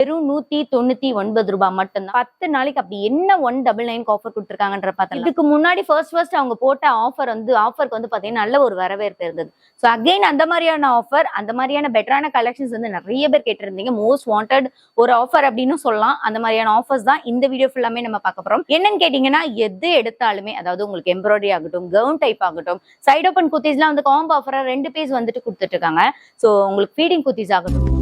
வெறும் நூத்தி தொண்ணூத்தி ஒன்பது ரூபாய் மட்டும்தான். பத்து நாளைக்கு அப்படி என்ன ஒன் டபுள் நைன்க்கு ஆஃபர் கொடுத்துருக்காங்கன்ற பார்த்தா இதுக்கு முன்னாடி ஃபர்ஸ்ட் ஃபர்ஸ்ட் அவங்க போட்ட ஆஃபர் வந்து ஆஃபருக்கு வந்து பாத்தீங்கன்னா நல்ல ஒரு வரவேற்பு இருந்தது. ஸோ அகைன் அந்த மாதிரியான ஆஃபர் அந்த மாதிரியான பெட்டரான கலெக்ஷன்ஸ் வந்து நிறைய பேர் கேட்டிருந்தீங்க. மோஸ்ட் வாண்டட் ஒரு ஆஃபர் அப்படின்னு சொல்லலாம். அந்த மாதிரியான ஆஃபர்ஸ் தான் இந்த வீடியோ ஃபுல்லாமே நம்ம பார்க்க போறோம். என்னன்னு கேட்டீங்கன்னா எது எடுத்தாலுமே அதாவது உங்களுக்கு எம்ப்ராய்டரி ஆகட்டும் கவுன் டைப் ஆகட்டும் சைட் ஓப்பன் குத்திஸ்லாம் வந்து காம்போ ஆஃபராக ரெண்டு பேஸ் வந்துட்டு கொடுத்துட்டு இருக்காங்க. ஸோ உங்களுக்கு ஃபீடிங் குத்திஸ் ஆகட்டும்.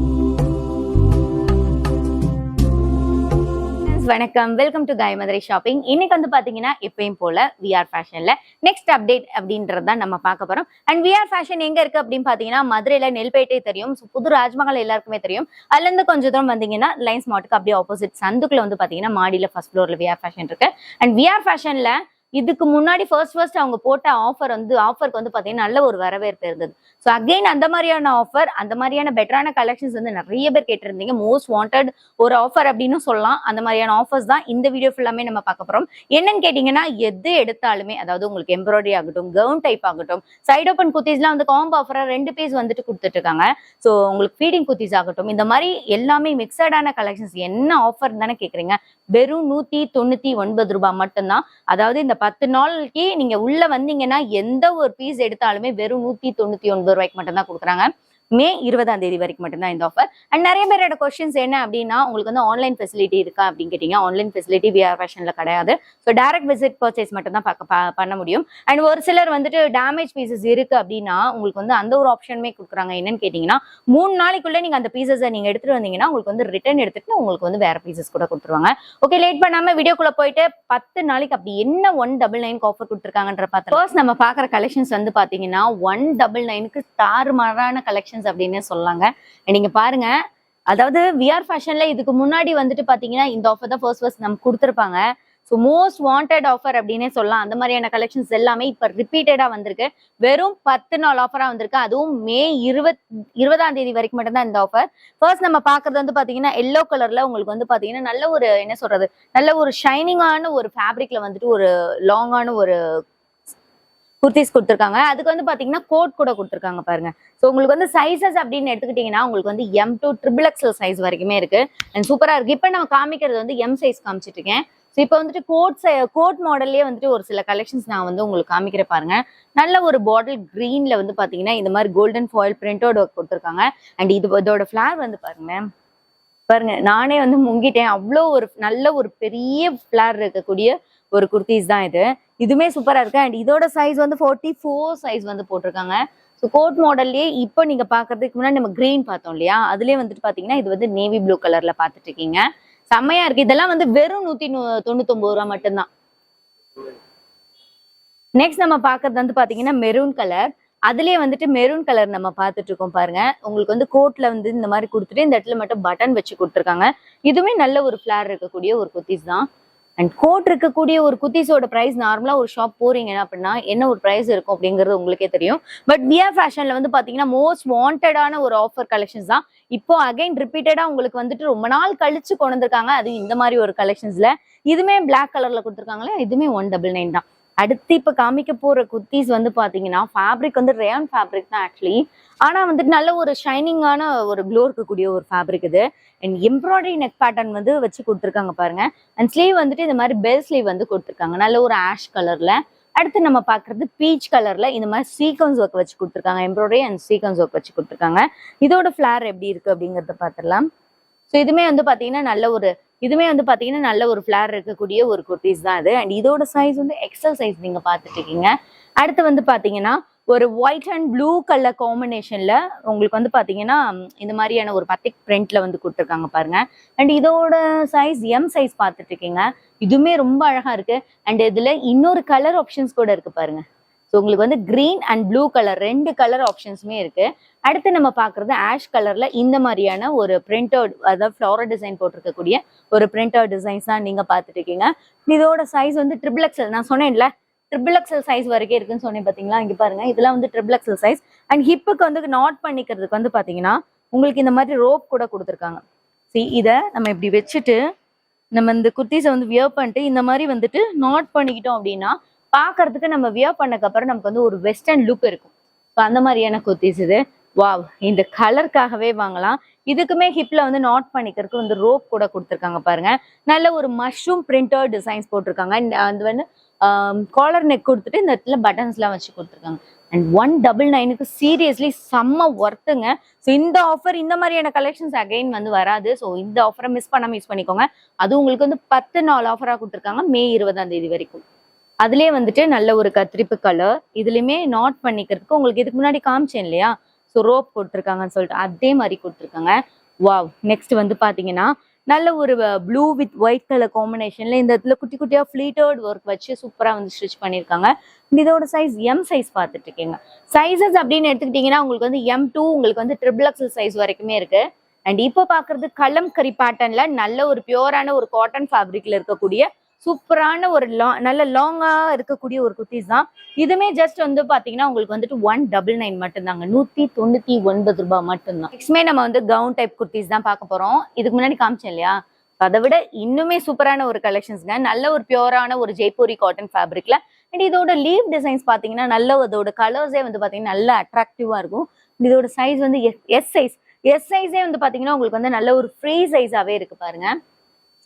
வணக்கம். வெல்கம் டு காய் மதுரை ஷாப்பிங் இன்னைக்கு வந்து பாத்தீங்கன்னா எப்பயும் போல விஆர் ஃபேஷன்ல நெக்ஸ்ட் அப்டேட் அப்படின்றது தான் நம்ம பார்க்க போறோம். அண்ட் விஆர் ஃபேஷன் எங்க இருக்கு அப்படின்னு பாத்தீங்கன்னா மதுரையில நெல்பேட்டை தெரியும் புது ராஜ்மஹால் எல்லாருக்குமே தெரியும். அதுல இருந்து கொஞ்சம் தூரம் வந்தீங்கன்னா லைன்ஸ் மாட்டுக்கு அப்படியே ஆப்போசிட் சந்துக்குள்ள வந்து பாத்தீங்கன்னா மாடியில ஃபர்ஸ்ட் ஃப்ளோர்ல விஆர் ஃபேஷன் இருக்கு. அண்ட் விஆர் ஃபேஷன்ல இதுக்கு முன்னாடி ஃபர்ஸ்ட் ஃபர்ஸ்ட் அவங்க போட்ட ஆஃபர் வந்து ஆஃபருக்கு வந்து பாத்தீங்கன்னா நல்ல ஒரு வரவேற்பு இருந்தது. ஸோ அகைன் அந்த மாதிரியான ஆஃபர் அந்த மாதிரியான பெட்டரான கலெக்ஷன்ஸ் வந்து நிறைய பேர் கேட்டிருந்தீங்க. மோஸ்ட் வாண்டட் ஒரு ஆஃபர் அப்படின்னு சொல்லலாம். அந்த மாதிரியான ஆஃபர்ஸ் தான் இந்த வீடியோ ஃபுல்லாமே நம்ம பார்க்க போறோம். என்னன்னு கேட்டீங்கன்னா எது எடுத்தாலுமே அதாவது உங்களுக்கு எம்ப்ராய்டரி ஆகட்டும் கவுன் டைப் ஆகட்டும் சைட் ஓப்பன் குர்த்திஸ்லாம் வந்து காம்போ ஆஃபரா ரெண்டு பேஸ் வந்துட்டு கொடுத்துட்டு இருக்காங்க. ஸோ உங்களுக்கு ஃபீடிங் குத்தீஸ் ஆகட்டும் இந்த மாதிரி எல்லாமே மிக்சடான கலெக்ஷன்ஸ் என்ன ஆஃபர் தானே கேட்குறீங்க வெறும் நூத்தி தொண்ணூத்தி ஒன்பது ரூபாய் மட்டும்தான். அதாவது இந்த பத்து நாளைக்கு நீங்க உள்ள வந்தீங்கன்னா எந்த ஒரு பீஸ் எடுத்தாலுமே வெறும் நூத்தி தொண்ணூத்தி ஒன்பது ரூபாய்க்கு மட்டும் தான் கொடுக்குறாங்க. மே இருபதாம் தேதி வரைக்கும் மட்டும்தான் இந்த ஆஃபர் அண்ட் நிறைய பேரோட கொஸ்டின்ஸ் என்ன அப்படின்னா உங்களுக்கு வந்து ஆன்லைன் ஃபெசிலிட்டி இருக்கா அப்படின்னு கேட்டீங்க. ஆன்லைன் ஃபெசிலிட்டி விஆர் ஃபேஷன்ல கிடையாது. ஸோ டைரக்ட் விசிட் பர்ச்சேஸ் மட்டும் தான் பார்க்க பண்ண முடியும். அண்ட் ஒரு சிலர் வந்துட்டு டேமேஜ் பீசஸ் இருக்கு அப்படின்னா உங்களுக்கு வந்து அந்த ஒரு ஆப்ஷனுமே கொடுக்குறாங்க. என்னன்னு கேட்டீங்கன்னா மூணு நாளைக்குள்ள நீங்க அந்த பீசஸை நீங்க எடுத்துட்டு வந்தீங்கன்னா உங்களுக்கு வந்து ரிட்டர்ன் எடுத்துட்டு உங்களுக்கு வந்து வேற பீசஸ் கூட கொடுத்துருவாங்க. ஓகே லேட் பண்ணாம வீடியோக்குள்ள போயிட்டு பத்து நாளைக்கு அப்படி என்ன ஒன் டபுள் நைன் ஆஃபர் கொடுத்துருக்காங்கன்ற பார்த்தா ஃபர்ஸ்ட் நம்ம பாக்குற கலெக்ஷன்ஸ் வந்து பாத்தீங்கன்னா ஒன் டபுள் நைனுக்கு தாறுமாறான கலெக்ஷன்ஸ் அப்படின்னு சொல்லாங்க. நீங்க பாருங்க அதாவது விஆர் ஃபேஷன்ல இதுக்கு முன்னாடி வந்துட்டு பாத்தீங்கன்னா இந்த ஆஃபர் தான் ஃபர்ஸ்ட் ஃபர்ஸ்ட் நமக்கு கொடுத்துருப்பாங்க. ஸோ மோஸ்ட் வாண்டட் ஆஃபர் அப்படின்னே சொல்லலாம். அந்த மாதிரியான கலெக்ஷன்ஸ் எல்லாமே இப்போ ரிப்பீட்டடா வந்திருக்கு. வெறும் பத்து நாள் ஆஃபரா வந்திருக்கு. அதுவும் மே இருபத் இருபதாம் தேதி வரைக்கும் மட்டும்தான் இந்த ஆஃபர் ஃபர்ஸ்ட் நம்ம பாக்குறது வந்து பாத்தீங்கன்னா எல்லோ கலர்ல உங்களுக்கு வந்து பாத்தீங்கன்னா நல்ல ஒரு என்ன சொல்றது நல்ல ஒரு ஷைனிங்கான ஒரு ஃபேப்ரிக்ல வந்துட்டு ஒரு லாங்கான ஒரு குர்த்திஸ் கொடுத்துருக்காங்க. அதுக்கு வந்து பாத்தீங்கன்னா கோட் கூட கொடுத்துருக்காங்க பாருங்க. ஸோ உங்களுக்கு வந்து சைசஸ் அப்படின்னு எடுத்துக்கிட்டீங்கன்னா உங்களுக்கு வந்து M to triple XL size வரைக்குமே இருக்கு. அண்ட் சூப்பரா இருக்கு. இப்போ நம்ம காமிக்கிறது வந்து எம் சைஸ் காமிச்சிட்டு இருக்கேன் ஸோ இப்போ வந்துட்டு கோட் கோட் மாடல்லே வந்துட்டு ஒரு சில கலெக்ஷன்ஸ் நான் வந்து உங்களுக்கு காமிக்கிறேன் பாருங்க. நல்ல ஒரு பாட்டில் கிரீன்ல வந்து பாத்தீங்கன்னா இந்த மாதிரி கோல்டன் ஃபாயில் பிரிண்டோட கொடுத்துருக்காங்க. அண்ட் இது இதோட ஃபிளார் வந்து பாருங்க பாருங்க நானே வந்து முங்கிட்டேன். அவ்வளோ ஒரு நல்ல ஒரு பெரிய ஃபிளார் இருக்கக்கூடிய ஒரு குர்த்திஸ் தான் இது. இதுவுமே சூப்பரா இருக்கு. அண்ட் இதோட சைஸ் வந்து ஃபோர்ட்டி ஃபோர் சைஸ் வந்து போட்டிருக்காங்க. ஸோ கோட் மாடல்லே இப்போ நீங்க பாக்குறதுக்கு முன்னாடி நம்ம கிரீன் பார்த்தோம் இல்லையா? அதுலேயே வந்துட்டு பாத்தீங்கன்னா இது வந்து நேவி ப்ளூ கலர்ல பாத்துட்டு இருக்கீங்க செம்மையா இருக்கு. இதெல்லாம் வந்து வெறும் நூத்தி நூ- தொண்ணூத்தொன்பது ரூபா மட்டும்தான். நெக்ஸ்ட் நம்ம பாக்குறது வந்து பாத்தீங்கன்னா மெரூன் கலர் அதுலயே வந்துட்டு மெரூன் கலர் நம்ம பார்த்துட்டு இருக்கோம் பாருங்க. உங்களுக்கு வந்து கோட்ல வந்து இந்த மாதிரி கொடுத்துட்டு இந்த இடத்துல மட்டும் பட்டன் வச்சு கொடுத்துருக்காங்க. இதுவுமே நல்ல ஒரு ஃபிளார் இருக்கக்கூடிய ஒரு குத்திஸ் தான். அண்ட் கோட் இருக்கக்கூடிய ஒரு குத்திஸோட ப்ரைஸ் நார்மலா ஒரு ஷாப் போறீங்க அப்படின்னா என்ன ஒரு ப்ரைஸ் இருக்கும் அப்படிங்கிறது உங்களுக்கே தெரியும். பட் விஆர் ஃபேஷன்ல வந்து பாத்தீங்கன்னா மோஸ்ட் வாண்டடான ஒரு ஆஃபர் கலெக்ஷன்ஸ் தான். இப்போ அகைன் ரிப்பீட்டடா உங்களுக்கு வந்துட்டு ரொம்ப நாள் கழிச்சு கொண்டு வந்திருக்காங்க. அது இந்த மாதிரி ஒரு கலெக்ஷன்ஸ்ல இதுவுமே பிளாக் கலர்ல கொடுத்துருக்காங்களே இதுவுமே ஒன் டபுள் நைன் தான். அடுத்து இப்ப காமிக்க போற குர்த்திஸ் வந்து பாத்தீங்கன்னா ஃபேப்ரிக் வந்து ரேயான் ஃபேப்ரிக் தான் ஆக்சுவலி ஆனா வந்துட்டு நல்ல ஒரு ஷைனிங்கான ஒரு க்ளோ இருக்கக்கூடிய ஒரு ஃபேப்ரிக் இது. அண்ட் எம்ப்ராய்டரி நெக் பேட்டர்ன் வந்து வச்சு கொடுத்துருக்காங்க பாருங்க. அண்ட் ஸ்லீவ் வந்துட்டு இந்த மாதிரி பெல் ஸ்லீவ் வந்து கொடுத்துருக்காங்க. நல்ல ஒரு ஆஷ் கலர்ல அடுத்து நம்ம பாக்குறது பீச் கலர்ல இந்த மாதிரி சீக்வன்ஸ் ஒர்க் வச்சு கொடுத்துருக்காங்க. எம்ப்ராய்டரி அண்ட் சீக்வன்ஸ் ஒர்க் வச்சு கொடுத்துருக்காங்க. இதோட ஃபிளார் எப்படி இருக்கு அப்படிங்கறத பார்த்துடலாம் ஸோ இதுமே வந்து பாத்தீங்கன்னா நல்ல ஒரு இதுமே வந்து பாத்தீங்கன்னா நல்ல ஒரு ஃபிளார் இருக்கக்கூடிய ஒரு குர்த்திஸ் தான் இது. அண்ட் இதோட சைஸ் வந்து எக்ஸல் சைஸ் நீங்க பார்த்துட்டு இருக்கீங்க அடுத்து வந்து பாத்தீங்கன்னா ஒரு ஒயிட் அண்ட் ப்ளூ கலர் காம்பினேஷனில் உங்களுக்கு வந்து பாத்தீங்கன்னா இந்த மாதிரியான ஒரு பத்திக் பிரிண்ட்ல வந்து கொடுத்துருக்காங்க பாருங்க. அண்ட் இதோட சைஸ் எம் சைஸ் பார்த்துட்டு இருக்கீங்க இதுவுமே ரொம்ப அழகா இருக்கு. அண்ட் இதுல இன்னொரு கலர் ஆப்ஷன்ஸ் கூட இருக்கு பாருங்க. ஸோ உங்களுக்கு வந்து கிரீன் அண்ட் ப்ளூ கலர் ரெண்டு கலர் ஆப்ஷன்ஸுமே இருக்கு. அடுத்து நம்ம பார்க்குறது ஆஷ் கலர்ல இந்த மாதிரியான ஒரு பிரிண்டவுட் அதாவது ஃப்ளோரல் டிசைன் போட்டிருக்கக்கூடிய ஒரு பிரிண்டவுட் டிசைன்ஸ் தான் நீங்க பார்த்துட்டு இருக்கீங்க. இதோட சைஸ் வந்து ட்ரிபிள் எக்ஸல் நான் சொன்னேன்ல ட்ரிபிள் எக்ஸல் சைஸ் வரைக்கும் இருக்குன்னு சொன்னேன் பாத்தீங்களா? இங்க பாருங்க இதெல்லாம் வந்து ட்ரிபிள் எக்ஸல் சைஸ் அண்ட் ஹிப்புக்கு வந்து நாட் பண்ணிக்கிறதுக்கு வந்து பாத்தீங்கன்னா உங்களுக்கு இந்த மாதிரி ரோப் கூட கொடுத்துருக்காங்க. See இதை நம்ம இப்படி வச்சுட்டு நம்ம இந்த குர்த்திஸை வந்து வியர் பண்ணிட்டு இந்த மாதிரி வந்துட்டு நாட் பண்ணிக்கிட்டோம் அப்படின்னா பார்க்கறதுக்கு நம்ம வியர் பண்ணக்கு அப்புறம் நமக்கு வந்து ஒரு வெஸ்டர்ன் லுக் இருக்கும். ஸோ அந்த மாதிரியான குர்த்திஸ் இது. வாவ் இந்த கலருக்காகவே வாங்கலாம். இதுக்குமே ஹிப்ல வந்து நாட் பண்ணிக்கிறதுக்கு வந்து ரோப் கூட கொடுத்துருக்காங்க பாருங்க. நல்ல ஒரு மஷ்ரூம் பிரிண்டர் டிசைன்ஸ் போட்டிருக்காங்க. அது வந்து காலர் நெக் கொடுத்துட்டு இந்த இடத்துல பட்டன்ஸ்லாம் வச்சு கொடுத்துருக்காங்க. அண்ட் ஒன் டபுள் நைனுக்கு சீரியஸ்லி செம்ம ஒர்த்துங்க ஸோ இந்த ஆஃபர் இந்த மாதிரியான கலெக்ஷன்ஸ் அகைன் வந்து வராது. ஸோ இந்த ஆஃபரை மிஸ் பண்ணாம யூஸ் பண்ணிக்கோங்க. அது உங்களுக்கு வந்து பத்து நாள் ஆஃபராக கொடுத்துருக்காங்க. மே இருபதாம் தேதி வரைக்கும். அதுலயே வந்துட்டு நல்ல ஒரு கத்திரிப்பு கலர் இதுலயுமே நாட் பண்ணிக்கிறதுக்கு உங்களுக்கு இதுக்கு முன்னாடி காமிச்சேன் இல்லையா? ஸோ ரோப் கொடுத்துருக்காங்கன்னு சொல்லிட்டு அதே மாதிரி கொடுத்துருக்காங்க. வாவ் நெக்ஸ்ட் வந்து பாத்தீங்கன்னா நல்ல ஒரு ப்ளூ வித் ஒயிட் கலர் காம்பினேஷன்ல இந்த இடத்துல குட்டி குட்டியா ஃபிளீட்டர்ட் ஒர்க் வச்சு சூப்பரா வந்து ஸ்டிச் பண்ணியிருக்காங்க. இதோட சைஸ் எம் சைஸ் பார்த்துட்டு இருக்கீங்க சைஸஸ் அப்படின்னு எடுத்துக்கிட்டீங்கன்னா உங்களுக்கு வந்து எம் டூ உங்களுக்கு வந்து ட்ரிபிள் எக்ஸல் சைஸ் வரைக்குமே இருக்கு. அண்ட் இப்போ பார்க்கறது கறி பேட்டர்ன்ல நல்ல ஒரு பியூரான ஒரு காட்டன் ஃபேப்ரிக்ல இருக்கக்கூடிய சூப்பரான ஒரு லா நல்ல லாங்கா இருக்கக்கூடிய ஒரு குர்த்திஸ் தான். இதுமே ஜஸ்ட் வந்து பாத்தீங்கன்னா உங்களுக்கு வந்துட்டு ஒன் டபுள் நைன் மட்டும்தாங்க. நூத்தி தொண்ணூத்தி ஒன்பது ரூபாய் மட்டும்தான். நெக்ஸ்ட்மே நம்ம வந்து கவுன் டைப் குர்த்திஸ் தான் பார்க்க போறோம். இதுக்கு முன்னாடி காமிச்சேன் இல்லையா? அதை விட இன்னுமே சூப்பரான ஒரு கலெக்ஷன்ஸ்ங்க நல்ல ஒரு பியூரான ஒரு ஜெய்ப்பூரி காட்டன் ஃபேப்ரிக்ல அண்ட் இதோட லீவ் டிசைன்ஸ் பாத்தீங்கன்னா நல்ல அதோட கலர்ஸே வந்து பாத்தீங்கன்னா நல்ல அட்ராக்டிவாக இருக்கும். இதோட சைஸ் வந்து எஸ் சைஸ் எஸ் சைஸே வந்து பாத்தீங்கன்னா உங்களுக்கு வந்து நல்ல ஒரு ஃப்ரீ சைஸாவே இருக்கு பாருங்க.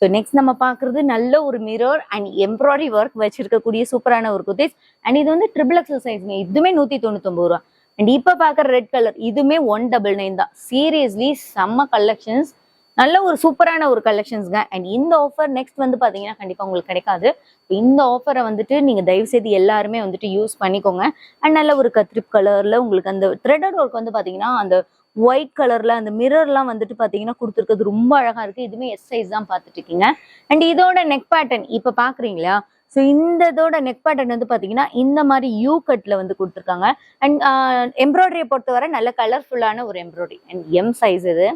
ஸோ நெக்ஸ்ட் நம்ம பார்க்குறது நல்ல ஒரு மிரர் அண்ட் எம்ப்ராய்டரி ஒர்க் வச்சிருக்கக்கூடிய சூப்பரான ஒரு குர்த்திஸ். அண்ட் இது வந்து ட்ரிபிள் எக்ஸல் சைஸ்ங்க இதுவுமே நூற்றி தொண்ணூத்தொம்பது ரூபா. அண்ட் இப்போ பார்க்குற ரெட் கலர் இதுவுமே ஒன் டபுள் நைன் தான். சீரியஸ்லி செம்ம கலெக்ஷன்ஸ் நல்ல ஒரு சூப்பரான ஒரு கலெக்ஷன்ஸ்ங்க அண்ட் இந்த ஆஃபர் நெக்ஸ்ட் வந்து பார்த்தீங்கன்னா கண்டிப்பாக உங்களுக்கு கிடைக்காது. இந்த ஆஃபரை வந்துட்டு நீங்கள் தயவு செய்து எல்லாருமே வந்துட்டு யூஸ் பண்ணிக்கோங்க. அண்ட் நல்ல ஒரு கத்ரிப் கலரில் உங்களுக்கு அந்த த்ரெடட் ஒர்க் வந்து பார்த்தீங்கன்னா அந்த ஒயிட் கலர்ல அந்த மிரர்லாம் வந்துட்டு பாத்தீங்கன்னா கொடுத்துருக்கிறது ரொம்ப அழகா இருக்கு. இதுவுமே எஸ் சைஸ் தான் பாத்துட்டு இருக்கீங்க அண்ட் இதோட நெக் பேட்டர்ன் இப்ப பாக்குறீங்களா? ஸோ இந்த இதோட நெக் பேட்டர்ன் வந்து பாத்தீங்கன்னா இந்த மாதிரி யூ கட்ல வந்து கொடுத்துருக்காங்க. அண்ட் எம்ப்ராய்டரியை பொறுத்தவரை நல்ல கலர்ஃபுல்லான ஒரு எம்ப்ராய்டரி அண்ட் எம் சைஸ் இது.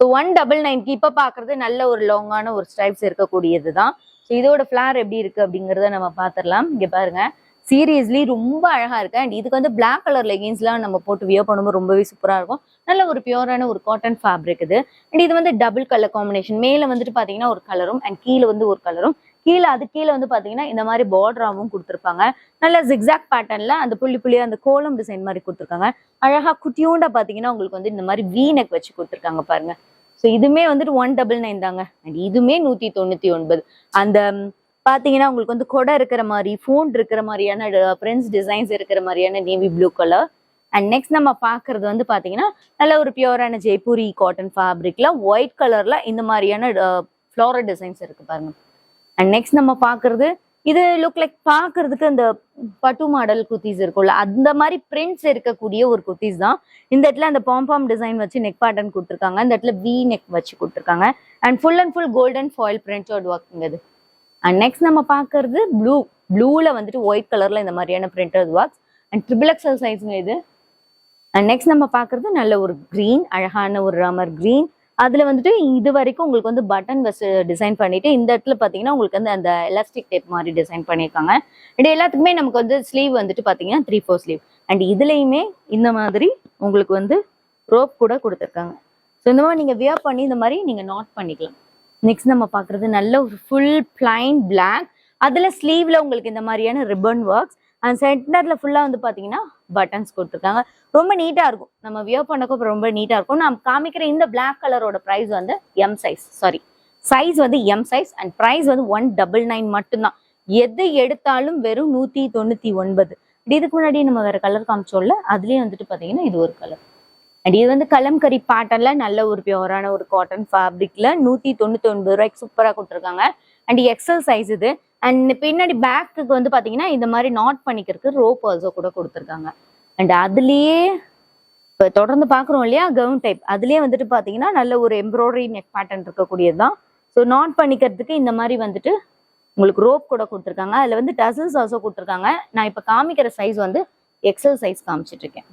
ஸோ ஒன் டபுள் நைன்க்கு இப்போ பார்க்கறது நல்ல ஒரு லாங்கான ஒரு ஸ்ட்ரைப்ஸ் இருக்கக்கூடியது தான் ஸோ இதோட ஃபிளார் எப்படி இருக்கு அப்படிங்கிறத நம்ம பார்த்துடலாம் இங்கே பாருங்க. சீரியஸ்லி ரொம்ப அழகா இருக்கு. அண்ட் இதுக்கு வந்து பிளாக் கலர் லெகின்ஸ்லாம் நம்ம போட்டு வியர் பண்ணும்போது ரொம்பவே சூப்பரா இருக்கும். நல்ல ஒரு பியூரான ஒரு காட்டன் ஃபேப்ரிக் இது. அண்ட் இது வந்து டபுள் கலர் காம்பினேஷன் மேல வந்துட்டு பாத்தீங்கன்னா ஒரு கலரும் அண்ட் கீழே வந்து ஒரு கலரும் கீழே அது கீழே வந்து பாத்தீங்கன்னா இந்த மாதிரி பார்டராகவும் கொடுத்துருப்பாங்க. நல்ல ஜிக்ஸாக் பேட்டர்ன்ல அந்த புள்ளி புள்ளியா அந்த கோலம் டிசைன் மாதிரி கொடுத்துருக்காங்க. அழகா குட்டியூண்டா பாத்தீங்கன்னா உங்களுக்கு வந்து இந்த மாதிரி வீனக் வச்சு கொடுத்துருக்காங்க பாருங்க. ஸோ இதுமே வந்துட்டு ஒன் டபுள் நைன் தாங்க. அண்ட் இதுமே நூத்தி தொண்ணூத்தி ஒன்பது. அந்த பார்த்தீங்கன்னா பாத்தீங்கன்னா உங்களுக்கு வந்து கொடை இருக்கிற மாதிரி ஃபோன் இருக்கிற மாதிரியான பிரின்ஸ் டிசைன்ஸ் இருக்கிற மாதிரியான navy blue colour and next நம்ம பார்க்கறது வந்து பாத்தீங்கன்னா நல்ல ஒரு பியூரான ஜெய்ப்பூரி காட்டன் ஃபேப்ரிக்ல ஒயிட் கலர்ல இந்த மாதிரியான ஃப்ளோரல் டிசைன்ஸ் இருக்கு பாருங்க. அண்ட் நெக்ஸ்ட் நம்ம பார்க்கறது இது லுக் லைக் பார்க்கறதுக்கு அந்த பட்டு மாடல் குர்த்திஸ் இருக்கும்ல அந்த மாதிரி பிரிண்ட்ஸ் இருக்கக்கூடிய ஒரு குர்த்திஸ் தான். இந்த இடத்துல அந்த பாம்பாம் டிசைன் வச்சு நெக் பேட்டர்ன் கொடுத்துருக்காங்க. இந்த இடத்துல வி நெக் வச்சு கொடுத்துருக்காங்க. And full and full golden foil printed work இது. அண்ட் நெக்ஸ்ட் நம்ம பார்க்கறது ப்ளூ ப்ளூவில் வந்துட்டு ஒயிட் கலரில் இந்த மாதிரியான printed works and triple XL சைஸுங்க இது. அண்ட் நெக்ஸ்ட் நம்ம பார்க்கறது நல்ல ஒரு க்ரீன் அழகான ஒரு ராமர் க்ரீன் அதில் வந்துட்டு இது வரைக்கும் உங்களுக்கு வந்து பட்டன் வச்சு டிசைன் பண்ணிட்டு இந்த இடத்துல பார்த்தீங்கன்னா உங்களுக்கு வந்து அந்த எலாஸ்டிக் டேப் மாதிரி டிசைன் பண்ணியிருக்காங்க. அண்ட் எல்லாத்துக்குமே நமக்கு வந்து ஸ்லீவ் வந்துட்டு பார்த்தீங்கன்னா த்ரீ ஃபோர் ஸ்லீவ் அண்ட் இதுலேயுமே இந்த மாதிரி உங்களுக்கு வந்து ரோப் கூட கொடுத்துருக்காங்க. ஸோ இந்த மாதிரி நீங்கள் வியர் பண்ணி இந்த மாதிரி நீங்கள் நாட் பண்ணிக்கலாம். நெக்ஸ்ட் நம்ம பார்க்குறது நல்ல ஒரு ஃபுல் பிளைன் பிளாக் அதுல ஸ்லீவ்ல உங்களுக்கு இந்த மாதிரியான ரிப்பன் ஒர்க்ஸ் அண்ட் சென்டர்ல ஃபுல்லா வந்து பாத்தீங்கன்னா பட்டன்ஸ் கொடுத்துருக்காங்க. ரொம்ப நீட்டா இருக்கும். நம்ம வியர் பண்ணக்கோ ரொம்ப நீட்டா இருக்கும். நான் காமிக்கிற இந்த பிளாக் கலரோட ப்ரைஸ் வந்து எம் சைஸ் சாரி சைஸ் வந்து எம் சைஸ் அண்ட் ப்ரைஸ் வந்து ஒன் டபுள் நைன் மட்டும்தான். எது எடுத்தாலும் வெறும் நூத்தி தொண்ணூத்தி ஒன்பது. இதுக்கு முன்னாடி நம்ம வேற கலர் காமிச்சோம்ல அதுலயே வந்துட்டு பாத்தீங்கன்னா இது ஒரு கலர் அண்ட் இது வந்து கலம்கரி பேட்டர்ன்ல நல்ல ஒரு பியூரான ஒரு காட்டன் ஃபேப்ரிக்ல நூத்தி தொண்ணூத்தி ஒன்பது ரூபாய்க்கு சூப்பரா கொடுத்துருக்காங்க. அண்ட் எக்ஸல் சைஸ் இது. அண்ட் பின்னாடி பேக்குக்கு வந்து பாத்தீங்கன்னா இந்த மாதிரி நாட் பண்ணிக்கிறதுக்கு ரோப் ஆல்சோ கூட கொடுத்துருக்காங்க. அண்ட் அதுலயே இப்போ தொடர்ந்து பார்க்குறோம் இல்லையா கவுன் டைப் அதுலயே வந்துட்டு பாத்தீங்கன்னா நல்ல ஒரு எம்ப்ராய்டரி நெக் பேட்டர்ன் இருக்கக்கூடியது தான் ஸோ நாட் பண்ணிக்கிறதுக்கு இந்த மாதிரி வந்துட்டு உங்களுக்கு ரோப் கூட கொடுத்துருக்காங்க. அதில் வந்து டசல்ஸ் ஆல்சோ கொடுத்துருக்காங்க. நான் இப்போ காமிக்கிற சைஸ் வந்து எக்ஸல் சைஸ் காமிச்சிட்டு இருக்கேன்.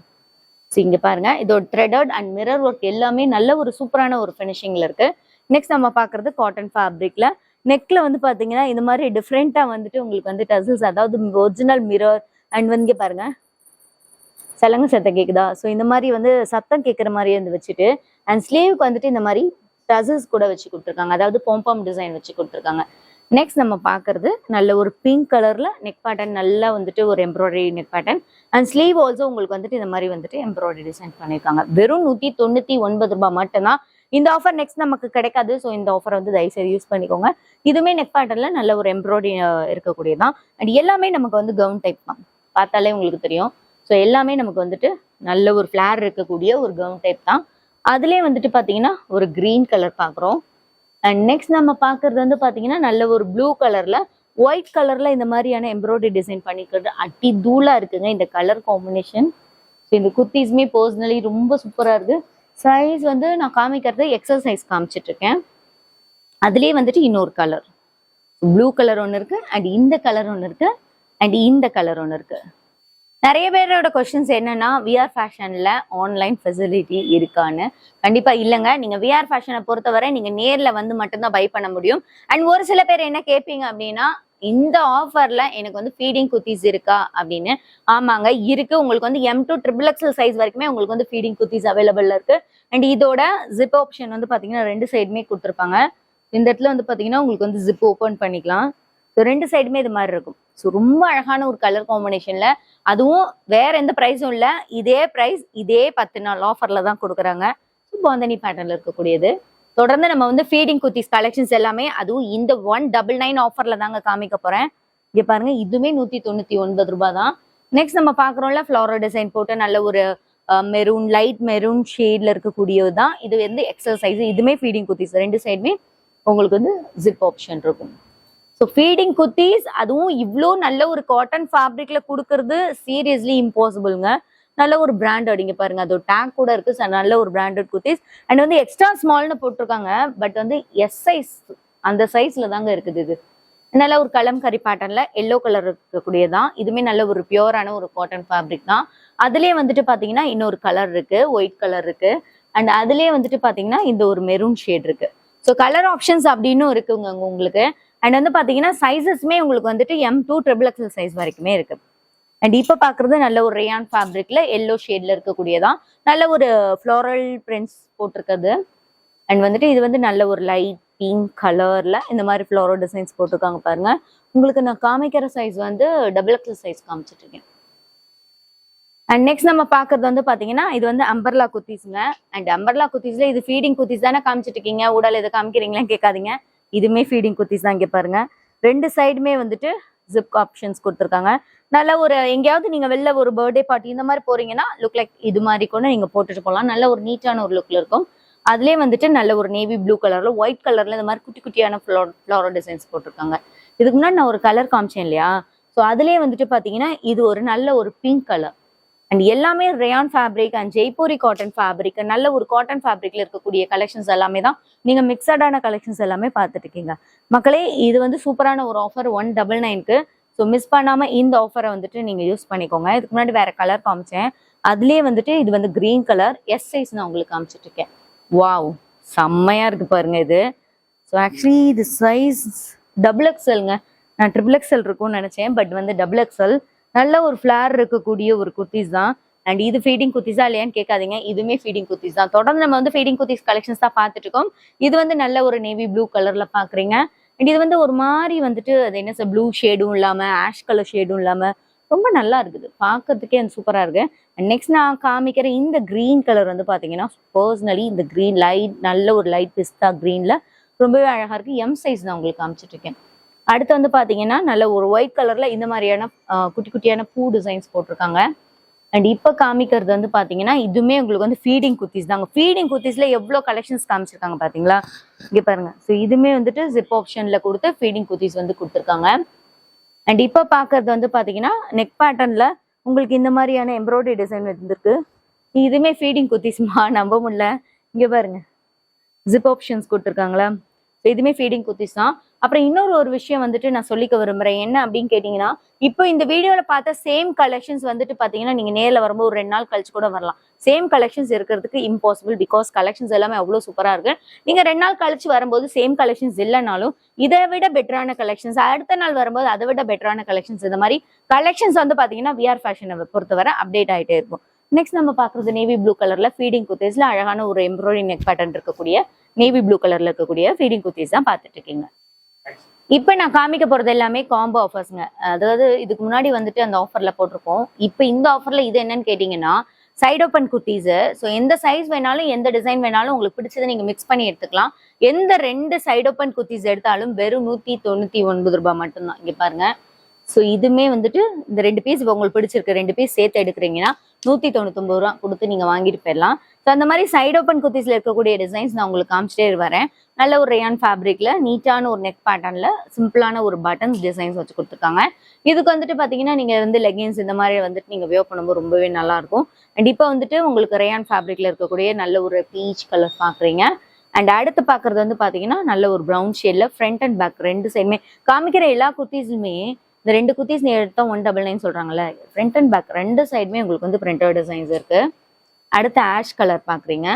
ஸோ இங்க பாருங்க. இதோட த்ரெடட் அண்ட் மிரர் ஒர்க் எல்லாமே நல்ல ஒரு சூப்பரான ஒரு ஃபினிஷிங்ல இருக்கு. நெக்ஸ்ட் நம்ம பார்க்குறது காட்டன் ஃபேப்ரிக்ல நெக்ல வந்து பாத்தீங்கன்னா இந்த மாதிரி டிஃப்ரெண்டா வந்துட்டு உங்களுக்கு வந்து டசில்ஸ் அதாவது ஒரிஜினல் மிரர் அண்ட் வந்து பாருங்க. சலங்க சத்தம் கேக்குதா? ஸோ இந்த மாதிரி வந்து சத்தம் கேட்குற மாதிரி வந்து வச்சுட்டு அண்ட் ஸ்லீவுக்கு வந்துட்டு இந்த மாதிரி டசில்ஸ் கூட வச்சு கொடுத்துருக்காங்க. அதாவது பொம்பம் டிசைன் வச்சு கொடுத்துருக்காங்க. நெக்ஸ்ட் நம்ம பார்க்கறது நல்ல ஒரு பிங்க் கலர்ல நெக் பேட்டர்ன் நல்லா வந்துட்டு ஒரு embroidery neck pattern and sleeve also உங்களுக்கு வந்துட்டு இந்த மாதிரி வந்துட்டு எம்ப்ராய்டரி டிசைன் பண்ணியிருக்காங்க. வெறும் நூத்தி தொண்ணூத்தி ஒன்பது ரூபாய் மட்டும்தான். இந்த ஆஃபர் நெக்ஸ்ட் நமக்கு கிடைக்காது. ஸோ இந்த ஆஃபர் வந்து தயவுசெய்து யூஸ் பண்ணிக்கோங்க. இதுவுமே நெக் பேட்டர்ல நல்ல ஒரு எம்ப்ராய்டரி இருக்கக்கூடியதான் அண்ட் எல்லாமே நமக்கு வந்து கவுன் டைப் தான். பார்த்தாலே உங்களுக்கு தெரியும். ஸோ எல்லாமே நமக்கு வந்துட்டு நல்ல ஒரு ஃபிளார் இருக்கக்கூடிய ஒரு கவுன் டைப் தான். அதுலேயே வந்துட்டு பார்த்தீங்கன்னா ஒரு க்ரீன் கலர் பார்க்குறோம். அண்ட் நெக்ஸ்ட் நம்ம பார்க்கறது வந்து பார்த்தீங்கன்னா நல்ல ஒரு ப்ளூ கலரில் ஒயிட் கலரில் இந்த மாதிரியான எம்ப்ராய்டரி டிசைன் பண்ணிக்கிறது. அட்டி தூளாக இருக்குங்க இந்த கலர் காம்பினேஷன் ஸோ இந்த குர்த்திஸுமே பர்சனலி ரொம்ப சூப்பராக இருக்குது சைஸ் வந்து நான் காமிக்கிறது எக்ஸசைஸ் காமிச்சிட்டு இருக்கேன் அதுலேயே வந்துட்டு இன்னொரு கலர் ப்ளூ கலர் ஒன்று இருக்கு அண்ட் இந்த கலர் ஒன்று இருக்கு அண்ட் இந்த கலர் ஒன்று இருக்கு. நிறைய பேரோட கொஷின்ஸ் என்னன்னா விஆர் ஃபேஷன்ல ஆன்லைன் ஃபெசிலிட்டி இருக்கான்னு. கண்டிப்பா இல்லைங்க. நீங்க விஆர் ஃபேஷனை பொறுத்தவரை நீங்க நேர்ல வந்து மட்டும்தான் பை பண்ண முடியும். அண்ட் ஒரு சில பேர் என்ன கேட்பீங்க அப்படின்னா இந்த ஆஃபர்ல எனக்கு வந்து ஃபீடிங் குத்திஸ் இருக்கா அப்படின்னு. ஆமாங்க இருக்கு. உங்களுக்கு வந்து M to triple XL size வரைக்குமே உங்களுக்கு வந்து ஃபீடிங் குத்திஸ் அவைலபிள் இருக்கு. அண்ட் இதோட ஜிப் ஆப்ஷன் வந்து பாத்தீங்கன்னா ரெண்டு சைடுமே கொடுத்துருப்பாங்க. இந்த இடத்துல வந்து பாத்தீங்கன்னா உங்களுக்கு வந்து ஜிப் ஓப்பன் பண்ணிக்கலாம். ஸோ ரெண்டு சைடுமே இது மாதிரி இருக்கும். ஸோ ரொம்ப அழகான ஒரு கலர் காம்பினேஷன்ல அதுவும் வேற எந்த ப்ரைஸும் இல்லை. இதே ப்ரைஸ் இதே பத்து நாள் ஆஃபர்ல தான் கொடுக்குறாங்க. பாந்தனி பேட்டர்ல இருக்கக்கூடியது. தொடர்ந்து நம்ம வந்து ஃபீடிங் குத்திஸ் கலெக்ஷன்ஸ் எல்லாமே அதுவும் இந்த ஒன் டபுள் நைன் ஆஃபர்ல தாங்க காமிக்க போறேன். இங்க பாருங்க இதுவுமே நூத்தி தொண்ணூத்தி ஒன்பது ரூபாய் தான். நெக்ஸ்ட் நம்ம பாக்குறோம்ல ஃப்ளோரல் டிசைன் போட்டு நல்ல ஒரு மெரூன் லைட் மெரூன் ஷேட்ல இருக்கக்கூடியது தான். இது வந்து எக்ஸல் சைஸ் ஃபீடிங் குத்திஸ் ரெண்டு சைடுமே உங்களுக்கு வந்து ஜிப் ஆப்ஷன் இருக்கும். ஸோ ஃபீடிங் குத்தீஸ் அதுவும் இவ்வளோ நல்ல ஒரு காட்டன் ஃபேப்ரிக்ல கொடுக்கறது சீரியஸ்லி இம்பாசிபிள்ங்க நல்ல ஒரு பிராண்டட் இங்க பாருங்க அது ஒரு டேங்க் கூட இருக்கு நல்ல ஒரு பிராண்டட் குர்த்திஸ் அண்ட் வந்து எக்ஸ்ட்ரா ஸ்மால்னு போட்டிருக்காங்க பட் வந்து எஸ் சைஸ் அந்த சைஸ்ல தாங்க இருக்குது இது. நல்ல ஒரு கலம்கரி பேட்டர்ன்ல எல்லோ கலர் இருக்கக்கூடியதான் இதுவுமே நல்ல ஒரு பியூரான ஒரு காட்டன் ஃபேப்ரிக் தான். அதுலயே வந்துட்டு பாத்தீங்கன்னா இன்னொரு கலர் இருக்கு ஒயிட் கலர் இருக்கு. அண்ட் அதுலயே வந்துட்டு பாத்தீங்கன்னா இந்த ஒரு மெரூன் ஷேட் இருக்கு. ஸோ கலர் ஆப்ஷன்ஸ் அப்படின்னு இருக்குங்க உங்களுக்கு. அண்ட் வந்து பாத்தீங்கன்னா சைஸஸ்மே உங்களுக்கு வந்துட்டு M to triple XL size வரைக்குமே இருக்கு. அண்ட் இப்போ பார்க்குறது நல்ல ஒரு ரேயான் ஃபேப்ரிக்ல எல்லோ ஷேட்ல இருக்கக்கூடியதான் நல்ல ஒரு ஃப்ளோரல் பிரிண்ட்ஸ் போட்டிருக்கிறது அண்ட் வந்துட்டு இது வந்து நல்ல ஒரு லைட் பிங்க் கலர்ல இந்த மாதிரி ஃப்ளோரல் டிசைன்ஸ் போட்டிருக்காங்க பாருங்க. உங்களுக்கு நான் காமிக்கிற சைஸ் வந்து டபுள் எக்ஸல் சைஸ் காமிச்சிட்டு இருக்கேன். அண்ட் நெக்ஸ்ட் நம்ம பார்க்கறது வந்து பாத்தீங்கன்னா இது வந்து அம்பர்லா குர்த்திஸ்ங்க அண்ட் அம்பர்லா குர்த்திஸ்ல இது ஃபீடிங் குத்திஸ் தானே காமிச்சிட்டு இருக்கீங்க? உடல் எதை காமிக்கிறீங்களான்னு கேட்காதீங்க. இதுமே ஃபீடிங் குத்திஸ் தான் இங்கே பாருங்க. ரெண்டு சைடுமே வந்துட்டு ஜிப் ஆப்ஷன்ஸ் கொடுத்துருக்காங்க. நல்ல ஒரு எங்கேயாவது நீங்கள் வெளில ஒரு பர்த்டே பார்ட்டி இந்த மாதிரி போறீங்கன்னா லுக் லைக் இது மாதிரி கூட நீங்கள் போட்டுட்டு போகலாம் நல்ல ஒரு நீட்டான ஒரு லுக்ல இருக்கும். அதுலயே வந்துட்டு நல்ல ஒரு நேவி ப்ளூ கலர்ல ஒயிட் கலர்ல இந்த மாதிரி குட்டி குட்டியான ஃப்ளோர் ஃப்ளோரல் டிசைன்ஸ் போட்டிருக்காங்க. இதுக்கு முன்னாடி நான் ஒரு கலர் காமிச்சேன் இல்லையா? ஸோ அதுலயே வந்துட்டு பாத்தீங்கன்னா இது ஒரு நல்ல ஒரு பிங்க் கலர் அண்ட் எல்லாமே rayon fabric and Jaipuri cotton fabric நல்ல ஒரு காட்டன் ஃபேப்ரிக்ல இருக்கக்கூடிய கலெக்ஷன்ஸ் எல்லாமே தான் நீங்க மிக்சடான கலெக்ஷன்ஸ் எல்லாமே பார்த்துட்டு இருக்கீங்க. மக்களே இது வந்து சூப்பரான ஒரு ஆஃபர் ஒன் டபுள் நைன்க்கு ஸோ மிஸ் பண்ணாம இந்த ஆஃபரை வந்துட்டு நீங்க யூஸ் பண்ணிக்கோங்க. இதுக்கு முன்னாடி வேற கலர் காமிச்சேன். அதுலயே வந்துட்டு இது வந்து கிரீன் கலர் எஸ் சைஸ் நான் உங்களுக்கு காமிச்சிட்டு இருக்கேன். வாவ் செம்மையா இருக்கு பாருங்க இது. ஸோ ஆக்சுவலி இது சைஸ் டபுள் எக்ஸல்ங்க நான் ட்ரிபிள் எக்ஸல் இருக்கும்னு நினைச்சேன். பட் வந்து டபுள் எக்ஸல் நல்ல ஒரு ஃபிளார் இருக்கக்கூடிய ஒரு குர்த்திஸ் தான். அண்ட் இது ஃபீடிங் குர்த்திஸா இல்லையான்னு கேட்காதீங்க. இதுவுமே ஃபீடிங் குர்த்திஸ் தான். தொடர்ந்து நம்ம வந்து ஃபீடிங் குர்த்திஸ் கலெக்ஷன்ஸ் தான் பார்த்துட்டு இருக்கோம். இது வந்து நல்ல ஒரு நேவி ப்ளூ கலர்ல பாக்குறீங்க அண்ட் இது வந்து ஒரு மாதிரி வந்துட்டு அது என்ன சார் ப்ளூ ஷேடும் இல்லாம ஆஷ் கலர் ஷேடும் இல்லாம ரொம்ப நல்லா இருக்குது. பார்க்கறதுக்கே அது சூப்பரா இருக்கு. அண்ட் நெக்ஸ்ட் நான் காமிக்கிற இந்த கிரீன் கலர் வந்து பாத்தீங்கன்னா பர்சனலி இந்த கிரீன் லைட் நல்ல ஒரு லைட் பிஸ்தா கிரீன்ல ரொம்பவே அழகா இருக்கு. எம் சைஸ் நான் உங்களுக்கு காமிச்சிட்டு இருக்கேன். அடுத்து வந்து பாத்தீங்கன்னா நல்ல ஒரு ஒயிட் கலர்ல இந்த மாதிரியான குட்டி குட்டியான பூ டிசைன்ஸ் போட்டிருக்காங்க. அண்ட் இப்போ காமிக்கிறது வந்து பாத்தீங்கன்னா இதுவுமே உங்களுக்கு வந்து ஃபீடிங் குத்திஸ் தாங்க. ஃபீடிங் குர்த்திஸ்ல எவ்வளோ கலெக்ஷன்ஸ் காமிச்சிருக்காங்க பாத்தீங்களா? இங்க பாருங்க. ஸோ இதுமே வந்துட்டு ஜிப் ஆப்ஷன்ல கொடுத்து ஃபீடிங் குத்திஸ் வந்து கொடுத்துருக்காங்க. அண்ட் இப்போ பார்க்கறது வந்து பாத்தீங்கன்னா நெக் பேட்டர்ன்ல உங்களுக்கு இந்த மாதிரியான எம்ப்ராய்டரி டிசைன் இருந்திருக்கு இதுவுமே ஃபீடிங் குத்திஸ்மா நம்ப முடியல. இங்க பாருங்க. ஜிப் ஆப்ஷன்ஸ் கொடுத்துருக்காங்களா? இதுவுமே ஃபீடிங் குத்திஸ் தான். அப்புறம் இன்னொரு ஒரு விஷயம் வந்துட்டு நான் சொல்லிக்க விரும்புறேன். என்ன அப்படின்னு கேட்டிங்கன்னா இப்போ இந்த வீடியோவில் பார்த்த சேம் கலெக்ஷன்ஸ் வந்துட்டு பாத்தீங்கன்னா நீங்க நேரில் வரும்போது ஒரு ரெண்டு நாள் கழிச்சு கூட வரலாம். சேம் கலெக்ஷன்ஸ் இருக்கிறதுக்கு இம்பாசிபிள் பிகாஸ் கலெக்ஷன்ஸ் எல்லாமே அவ்வளோ சூப்பராக இருக்கு. நீங்க ரெண்டு நாள் கழிச்சு வரும்போது சேம் கலெக்ஷன்ஸ் இல்லைனாலும் இதை விட பெட்டரான கலெக்ஷன்ஸ் அடுத்த நாள் வரும்போது அதை விட பெட்டரான கலெக்ஷன்ஸ் இந்த மாதிரி கலெக்ஷன்ஸ் வந்து பாத்தீங்கன்னா விஆர் ஃபேஷனை பொறுத்தவரை அப்டேட் ஆயிட்டே இருக்கும். நெக்ஸ்ட் நம்ம பாக்குறது நேவி ப்ளூ கலர்ல ஃபீடிங் குத்தீஸில் அழகான ஒரு எம்ப்ராய்டரி நெக் பேட்டர்ன் இருக்கக்கூடிய நேவி ப்ளூ கலரில் இருக்கக்கூடிய ஃபீடிங் குத்தீஸ் தான் பார்த்துட்டு இருக்கீங்க இப்போ நான் காமிக்க போறது எல்லாமே காம்போ ஆஃபர்ஸ்ங்க அதாவது இதுக்கு முன்னாடி வந்துட்டு அந்த ஆஃபர்ல போட்டிருக்கோம். இப்போ இந்த ஆஃபர்ல இது என்னன்னு கேட்டிங்கன்னா சைட் ஓப்பன் குட்டீஸு ஸோ எந்த சைஸ் வேணாலும் எந்த டிசைன் வேணாலும் உங்களுக்கு பிடிச்சதை நீங்க மிக்ஸ் பண்ணி எடுத்துக்கலாம். எந்த ரெண்டு சைட் ஓப்பன் குர்த்திஸ் எடுத்தாலும் வெறும் நூற்றி தொண்ணூற்றி ஒன்பது ரூபாய் மட்டும்தான். இங்கே பாருங்க. ஸோ இதுமே வந்துட்டு இந்த ரெண்டு பீஸ் இப்போ உங்களுக்கு பிடிச்சிருக்கு. ரெண்டு பீஸ் சேர்த்து எடுக்கிறீங்கன்னா நூத்தி தொண்ணூத்தொம்பது ரூபா கொடுத்து நீங்க வாங்கிட்டு போயிடலாம். ஸோ அந்த மாதிரி சைட் ஓப்பன் குர்த்திஸ்ல இருக்கக்கூடிய டிசைன்ஸ் நான் உங்களுக்கு காமிச்சிட்டே வரேன். நல்ல ஒரு ரேயான் ஃபேப்ரிக்ல நீட்டான ஒரு நெக் பேட்டர்ன்ல சிம்பிளான ஒரு பட்டன்ஸ் டிசைன்ஸ் வச்சு கொடுத்துருக்காங்க. இதுக்கு வந்துட்டு பாத்தீங்கன்னா நீங்க வந்து லெகின்ஸ் இந்த மாதிரி வந்துட்டு நீங்க வியோ பண்ணும்போது ரொம்பவே நல்லா இருக்கும் அண்ட் இப்போ வந்துட்டு உங்களுக்கு ரேயான் ஃபேப்ரிக்ல இருக்கக்கூடிய நல்ல ஒரு பீச் கலர் பாக்குறீங்க. அண்ட் அடுத்து பாக்குறது வந்து பாத்தீங்கன்னா நல்ல ஒரு ப்ரௌன் ஷேட்ல ஃப்ரண்ட் அண்ட் பேக் ரெண்டு சைடுமே காமிக்கிற எல்லா குர்த்திஸுமே இந்த ரெண்டு குர்த்திஸ் நீ எடுத்தா ஒன் டபுள் நைன் சொல்றாங்கல்ல ஃப்ரண்ட் அண்ட் பேக் ரெண்டு சைடுமே உங்களுக்கு வந்து பிரிண்டட் டிசைன்ஸ் இருக்கு. அடுத்து ஆஷ் கலர் பாக்குறீங்க.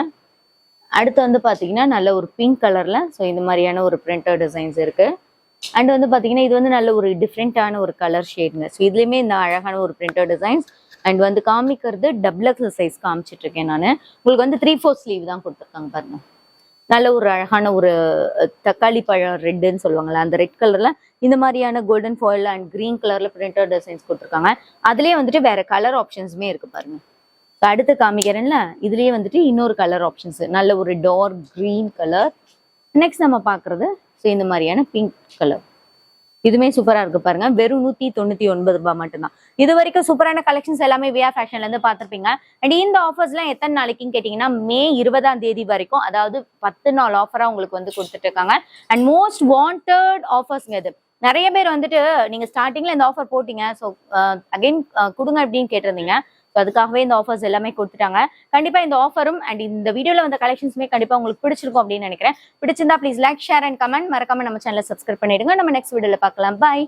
அடுத்து வந்து பாத்தீங்கன்னா நல்ல ஒரு பிங்க் கலர்ல ஸோ இந்த மாதிரியான ஒரு பிரிண்டட் டிசைன்ஸ் இருக்கு. அண்ட் வந்து பாத்தீங்கன்னா இது வந்து நல்ல ஒரு டிஃப்ரெண்டான ஒரு கலர் ஷேடுங்க ஸோ இதுலயுமே இந்த அழகான ஒரு பிரிண்டட் டிசைன்ஸ் அண்ட் வந்து காமிக்கிறது டபுள் எக்ஸ் சைஸ் காமிச்சிட்டு இருக்கேன் நான். உங்களுக்கு வந்து த்ரீ ஃபோர் ஸ்லீவ் தான் கொடுத்துருக்காங்க பாருங்க. நல்ல ஒரு அழகான ஒரு தக்காளி பழம் ரெட்டுன்னு சொல்லுவாங்கல்ல அந்த ரெட் கலர்ல இந்த மாதிரியான கோல்டன் ஃபாயில் அண்ட் கிரீன் கலர்ல பிரிண்டட் டிசைன்ஸ் கொடுத்துருக்காங்க. அதுலயே வந்துட்டு வேற கலர் ஆப்ஷன்ஸுமே இருக்கு பாருங்க. அடுத்து காமிக்கிறேன்ல இதுலயே வந்துட்டு இன்னொரு கலர் ஆப்ஷன்ஸ் நல்ல ஒரு டார்க் கிரீன் கலர் நெக்ஸ்ட் நம்ம பாக்குறது ஸோ இந்த மாதிரியான பிங்க் கலர் இதுமே சூப்பரா இருக்கு பாருங்க. வெறும் நூத்தி தொண்ணூத்தி ஒன்பது ரூபாய் மட்டும்தான். இது வரைக்கும் சூப்பரான கலெக்ஷன்ஸ் எல்லாமே வியா ஃபேஷன்ல இருந்து பார்த்திருப்பீங்க. அண்ட் இந்த ஆஃபர்ஸ்லாம் எத்தனை நாளைக்குன்னு கேட்டீங்கன்னா மே இருபதாம் தேதி வரைக்கும் அதாவது பத்து நாள் ஆஃபரா உங்களுக்கு வந்து கொடுத்துட்டு இருக்காங்க. அண்ட் மோஸ்ட் வாண்டட் ஆஃபர்ஸ்ங்க இது. நிறைய பேர் வந்துட்டு நீங்க ஸ்டார்டிங்ல இந்த ஆஃபர் போட்டீங்க. ஸோ அகைன் uh, uh, கொடுங்க அப்படின்னு கேட்டிருந்தீங்க. ஸோ அதுக்காகவே இந்த ஆஃபர்ஸ் எல்லாமே கொடுத்துட்டாங்க. கண்டிப்பா இந்த ஆஃபரும் அண்ட் இந்த வீடியோல வந்த கலெக்ஷன்ஸுமே கண்டிப்பா உங்களுக்கு பிடிச்சிருக்கும் அப்படின்னு நினைக்கிறேன். பிடிச்சிருந்தா please like share and comment மறக்காம நம்ம சேனலை சப்ஸ்கிரைப் பண்ணிடுங்க. நம்ம நெக்ஸ்ட் வீடியோல பார்க்கலாம். பாய்